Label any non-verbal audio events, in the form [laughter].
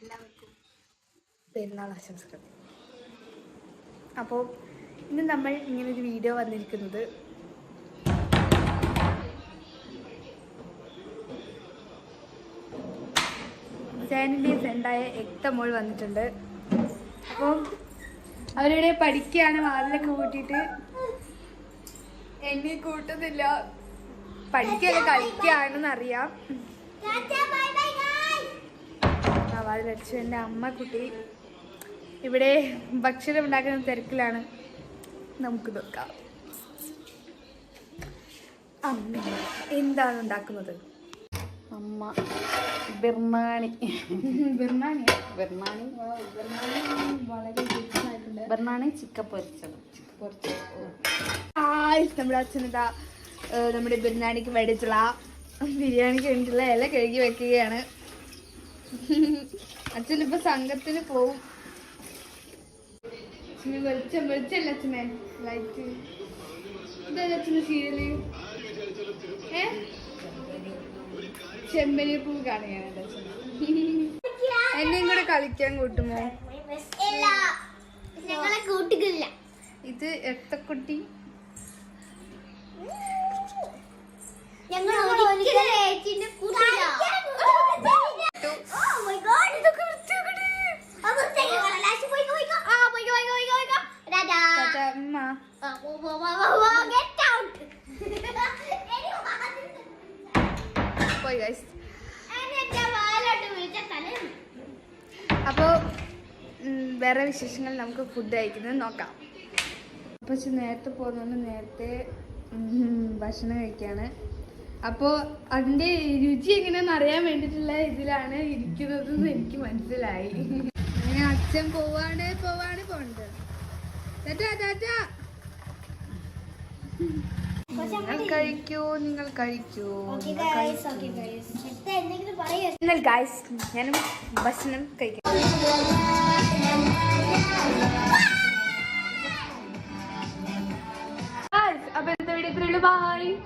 എല്ലാവർക്കും പെരുന്നാൾ ആശംസകൾ. അപ്പോൾ ഇന്ന് നമ്മൾ ഇങ്ങനൊരു വീഡിയോ വന്നിരിക്കുന്നത് ജാനിന്റെ ഫ്രണ്ടായ എക്തമോൾ വന്നിട്ടുണ്ട്. അപ്പോൾ അവരുടെ പഠിക്കുകയാണ് വാതിലൊക്കെ കൂട്ടിയിട്ട് എന്നെ കൂട്ടുന്നില്ല. പഠിക്കുകയല്ല കളിക്കുകയാണെന്ന് അറിയാം ആ വാതിലടിച്ചു എന്റെ അമ്മ കുട്ടി. ഇവിടെ ഭക്ഷണം ഉണ്ടാക്കുന്ന തിരക്കിലാണ്. നമുക്ക് നോക്കാം. അമ്മ എന്താണ് ഉണ്ടാക്കുന്നത്? അമ്മ ബിർമാണി ബിർണാണി? ബിർമാണി ബിർണാണി വളരെ ബിർണാണി ബിർമാണി ചിക്കൻ പൊരിച്ചത്. പൊരിച്ചത് നമ്മുടെ അച്ഛനിതാ ഏഹ്, നമ്മുടെ ബിരിയാണിക്ക് വേണ്ടിയിട്ടുള്ള ബിരിയാണിക്ക് വേണ്ടിയിട്ടുള്ള ഇല കഴുകി വെക്കുകയാണ്. [laughs] അച്ഛൻ ഇപ്പൊ സംഘത്തിന് പോവും. വെളിച്ചം വെളിച്ചല്ല അച്ഛനെ? ലൈറ്റ് എന്താ അച്ഛന് സീരിയൽ ഏ? ചെമ്പനി പൂ കാണുകയാണ് എന്നെയും കൂടെ കളിക്കാൻ കൂട്ടുമോ? കൂട്ടുകില്ല ഇത് എത്തക്കുട്ടി ഞങ്ങൾ ഒരിക്കലും അപ്പോ out. പോയി വേറെ വിശേഷങ്ങൾ നമുക്ക് ഫുഡ് കഴിക്കുന്നത് നോക്കാം. അപ്പോൾ നേരത്തെ പോകുന്നതുകൊണ്ട് നേരത്തെ ഭക്ഷണം കഴിക്കുകയാണ് അപ്പോൾ അതിന്റെ രുചി എങ്ങനെയാണെന്ന് അറിയാൻ വേണ്ടിയിട്ടുള്ള ഇതിലാണ് ഇരിക്കുന്നതെന്ന് എനിക്ക് മനസ്സിലായി. അച്ഛൻ പോവാണ് പോവാണ് പോണ്ട് കഴിക്കൂ നിങ്ങൾ കഴിക്കൂ. നിങ്ങൾ ഗായ്സ് ഞാനും ഭക്ഷണം കഴിക്കും. അപ്പൊ എന്താ വീഡിയോ ബൈ